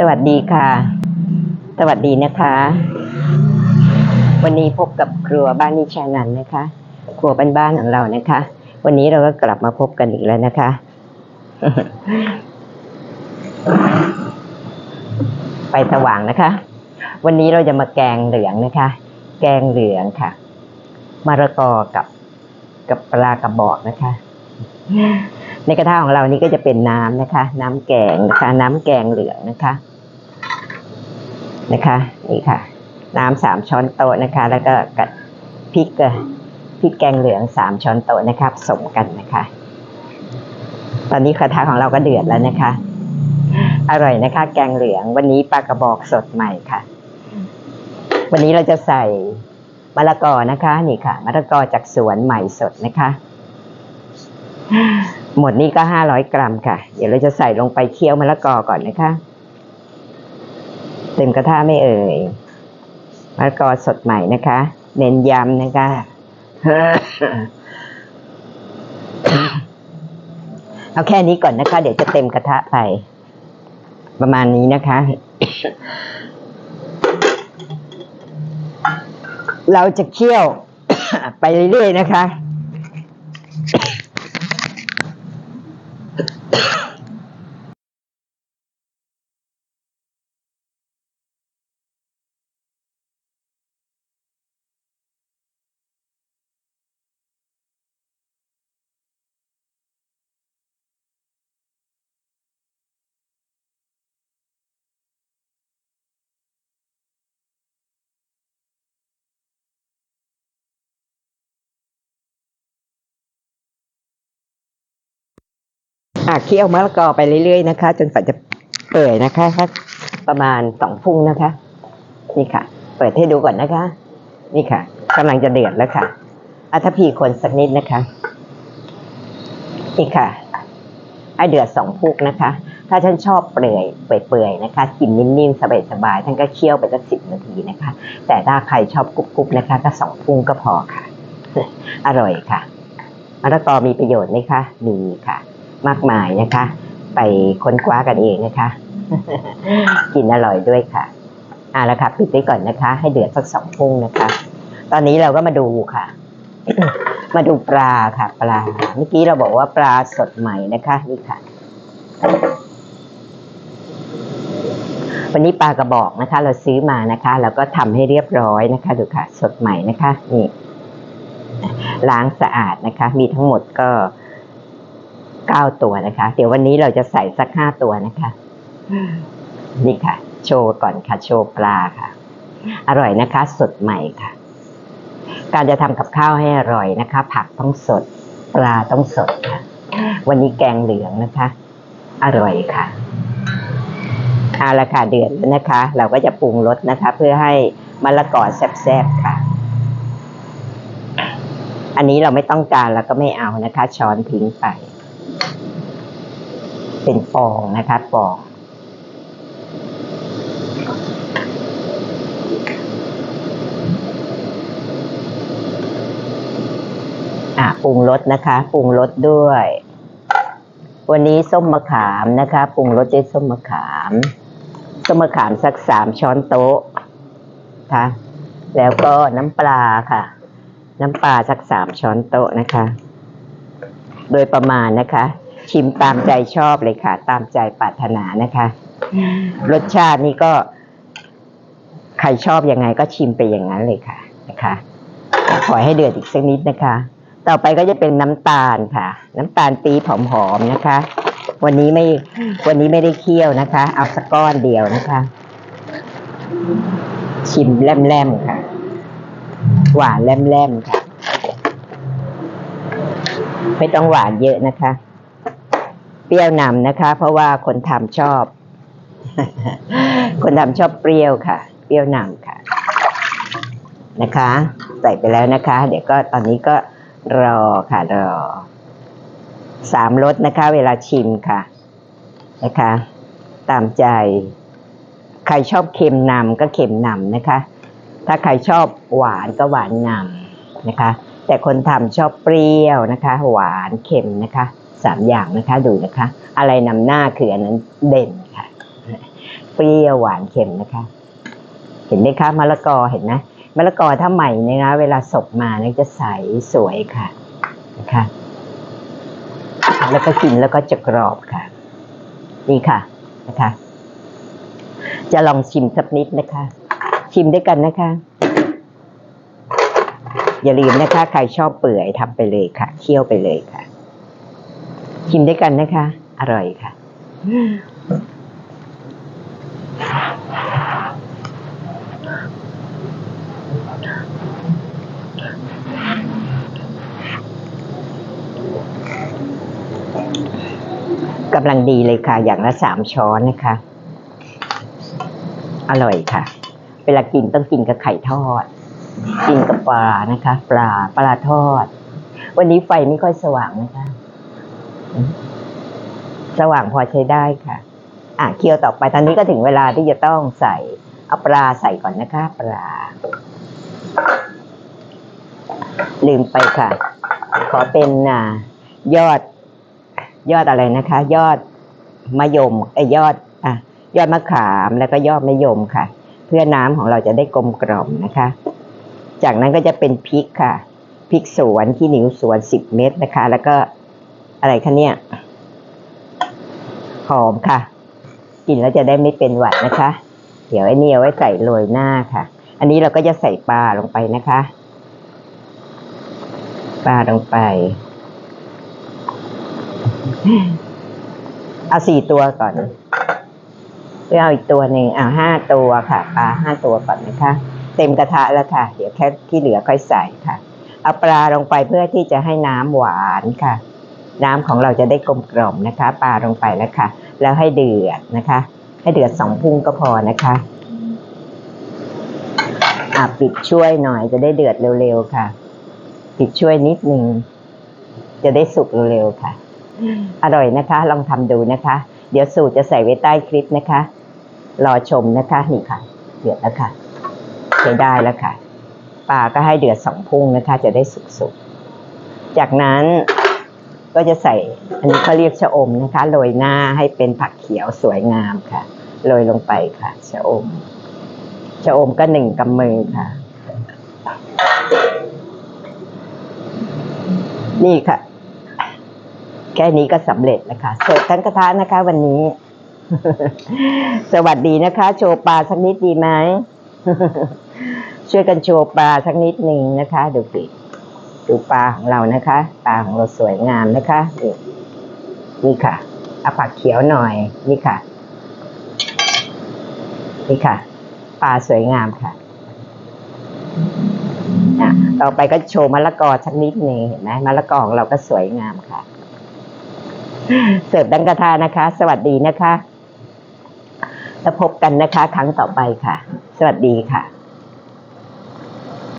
สวัสดีค่ะ สวัสดีนะคะ วันนี้พบกับครัวบ้านนิชานันนะคะ ครัวบ้านๆของเรานะคะ วันนี้เราก็กลับมาพบกันอีกแล้วนะคะไฟสว่างนะคะ วันนี้เราจะมาแกงเหลืองนะคะ แกงเหลืองค่ะมะระกอกับกับปลากระบอกนะคะ ในกระทะของเรานี่ก็จะเป็นน้ำนะคะ น้ำแกงนะคะ น้ำแกงเหลืองนะคะนะคะนี่ค่ะ น้ำสามช้อนโต๊ะนะคะ แล้วก็กับพริกอะพริกแกงเหลืองสามช้อนโต๊ะนะคะผสมกันนะคะ ตอนนี้กระทะของเราก็เดือดแล้วนะคะ อร่อยนะคะ แกงเหลืองวันนี้ปลากระบอกสดใหม่ค่ะ วันนี้เราจะใส่มะละกอนะคะ นี่ค่ะมะละกอจากสวนใหม่สดนะคะ หมดนี้ก็ห้าร้อยกรัมค่ะ เดี๋ยวเราจะใส่ลงไปเคี่ยวมะละกอก่อนนะคะ เต็มกระทะไม่เอ่ยมะละกอสดใหม่นะคะ เน้นย้ำนะคะเอาแค่นี้ก่อนนะคะ เดี๋ยวจะเต็มกระทะไป ประมาณนี้นะคะ เราจะเคี่ยวไปเรื่อยๆนะคะ อะเคี่ยวมะละกอไปเรื่อยๆนะคะ จนกว่าจะเปื่อยนะคะสักประมาณสองพุ่งนะคะ นี่ค่ะ เปิดให้ดูก่อนนะคะ นี่ค่ะกำลังจะเดือดแล้วค่ะอัฐพีคนสักนิดนะคะ นี่ค่ะไอเดือดสองพุกนะคะ ถ้าท่านชอบเปื่อยเปื่อยๆนะคะ กินนิ่มๆสบายๆท่านก็เคี่ยวไปสักสิบนาทีนะคะ แต่ถ้าใครชอบกรุบๆนะคะ ก็สองพุ่งก็พอค่ะ อร่อยค่ะมะละกอมีประโยชน์ไหมคะ มีค่ะ มากมายนะคะ ไปค้นคว้ากันเองนะคะ กินอร่อยด้วยค่ะอ่าล้วค่ะปิดไว้ก่อนนะคะ ให้เดือดสักสองพุ่งนะคะ ตอนนี้เราก็มาดูค่ะ มาดูปลาค่ะปลาเมื่อกี้เราบอกว่าปลาสดใหม่นะคะนี่ค่ะ วันนี้ปลากระบอกนะคะ เราซื้อมานะคะ แล้วก็ทำให้เรียบร้อยนะคะ ดูค่ะ สดใหม่นะคะนี่ล้างสะอาดนะคะ มีทั้งหมดก็ เก้าตัวนะคะ เดี๋ยววันนี้เราจะใส่สักห้าตัวนะคะ นี่ค่ะ โชว์ก่อนค่ะโชว์ปลาค่ะ อร่อยนะคะ สดใหม่ค่ะ การจะทำกับข้าวให้อร่อยนะคะ ผักต้องสด ปลาต้องสดค่ะ วันนี้แกงเหลืองนะคะ อร่อยค่ะเอาละค่ะเดือดแล้วนะคะ เราก็จะปรุงรสนะคะ เพื่อให้มะละกอแซ่บๆค่ะ อันนี้เราไม่ต้องการแล้วก็ไม่เอานะคะ ช้อนทิ้งไป เป็นฟองนะคะฟองอะปรุงรสนะคะปรุงรสด้วย วันนี้ส้มมะขามนะคะปรุงรสด้วยส้มมะขามส้มมะขามสักสามช้อนโต๊ะค่ะแล้วก็น้ำปลาค่ะ น้ำปลาสักสามช้อนโต๊ะนะคะ โดยประมาณนะคะ ชิมตามใจชอบเลยค่ะ ตามใจปรารถนานะคะ รสชาตินี่ก็ ใครชอบยังไงก็ชิมไปอย่างนั้นเลยค่ะนะคะขอให้เดือดอีกสักนิดนะคะ ต่อไปก็จะเป็นน้ำตาลค่ะ น้ำตาลปีหอมๆนะคะ วันนี้ไม่วันนี้ไม่ได้เคี่ยวนะคะ เอาสักก้อนเดียวนะคะ ชิมแลมๆค่ะ หวานแลมๆค่ะ ไม่ต้องหวานเยอะนะคะ เปรี้ยวนำนะคะ เพราะว่าคนทำชอบ คนทำชอบเปรี้ยวค่ะ เปรี้ยวนำค่ะ นะคะ ใส่ไปแล้วนะคะ เดี๋ยวก็ตอนนี้ก็รอค่ะรอสามรสนะคะ เวลาชิมค่ะ นะคะ ตามใจ ใครชอบเค็มนำก็เค็มนำนะคะ ถ้าใครชอบหวานก็หวานนำนะคะ แต่คนทำชอบเปรี้ยวนะคะ หวานเค็มนะคะสามอย่างนะคะดูนะคะ อะไรนำหน้าคืออันนั้นเด่นค่ะ เปรี้ยวหวานเค็มนะคะ เห็นไหมคะมะละกอเห็นไหมมะละกอถ้าใหม่เนี่ยนะเวลาสกมาเนี่ยจะใสสวยค่ะนะคะแล้วก็กินแล้วก็จะกรอบค่ะ นี่ค่ะนะคะ จะลองชิมสักนิดนะคะ ชิมด้วยกันนะคะ อย่าลืมนะคะ ใครชอบเปื่อยทำไปเลยค่ะ เคี่ยวไปเลยค่ะ ชิมด้วยกันนะคะ อร่อยค่ะ กำลังดีเลยค่ะ อย่างละสามช้อนนะคะ อร่อยค่ะ เวลากินต้องกินกับไข่ทอด กินกับปลานะคะ ปลาปลาทอด วันนี้ไฟไม่ค่อยสว่างนะคะ สว่างพอใช้ได้ค่ะ อะเคี่ยวต่อไปตอนนี้ก็ถึงเวลาที่จะต้องใส่เอาปลาใส่ก่อนนะคะ ปลา ลืมไปค่ะ ขอเป็นอ่ายอด ยอดอะไรนะคะ ยอดมะยมไอยอดอะยอดมะขามแล้วก็ยอดมะยมค่ะ เพื่อน้ำของเราจะได้กลมกล่อมนะคะ จากนั้นก็จะเป็นพริกค่ะพริกสวนที่หนิวสวนสิบเม็ดนะคะ แล้วก็อะไรคะเนี่ยหอมค่ะกินแล้วจะได้ไม่เป็นหวัดนะคะ เดี๋ยวไอ้นี่เอาไว้ใส่โรยหน้าค่ะ อันนี้เราก็จะใส่ปลาลงไปนะคะ ปลาลงไปเอาสี่ตัวก่อนเพื่อเอาอีกตัวหนึ่งเอาห้าตัวค่ะ ปลาห้าตัวก่อนนะคะ เต็มกระทะแล้วค่ะ เดี๋ยวแค่ที่เหลือค่อยใส่ค่ะ เอาปลาลงไปเพื่อที่จะให้น้ำหวานค่ะ น้ำของเราจะได้กลมกล่อมนะคะ ปลาลงไปแล้วค่ะ แล้วให้เดือดนะคะ ให้เดือดสองพุ่งก็พอนะคะอะปิดช่วยหน่อยจะได้เดือดเร็วๆค่ะ ปิดช่วยนิดนึงจะได้สุกเร็วๆค่ะ อร่อยนะคะ ลองทำดูนะคะ เดี๋ยวสูตรจะใส่ไว้ใต้คลิปนะคะ รอชมนะคะนี่ค่ะ เดือดแล้วค่ะ ช้ได้แล้วค่ะปลาก็ให้เดือดสองพุ่งนะคะ จะได้สุกๆ จากนั้นก็จะใส่อันนี้เขาเรียกชะอมนะคะโรยหน้าให้เป็นผักเขียวสวยงามค่ะโรยลงไปค่ะชะอมชะอมก็หนึ่งกำมือค่ะ นี่ค่ะ แค่นี้ก็สำเร็จนะคะเสิร์ฟทั้งกระทะนะคะ วันนี้ สวัสดีนะคะ โชว์ปลาสักนิดดีไหม ช่วยกันโชว์ปลาสักนิดหนึ่งนะคะ ดูสิดูปลาของเรานะคะ ปลาของเราสวยงามนะคะนี่นี่ค่ะเอาผักเขียวหน่อยนี่ค่ะ นี่ค่ะ ปลาสวยงามค่ะอะต่อไปก็โชว์มะละกอสักนิดหนึ่งเห็นไหมมะละกอของเราก็สวยงามค่ะ เสิร์ฟดังกระทานะคะ สวัสดีนะคะ แล้วพบกันนะคะ ครั้งต่อไปค่ะ สวัสดีค่ะ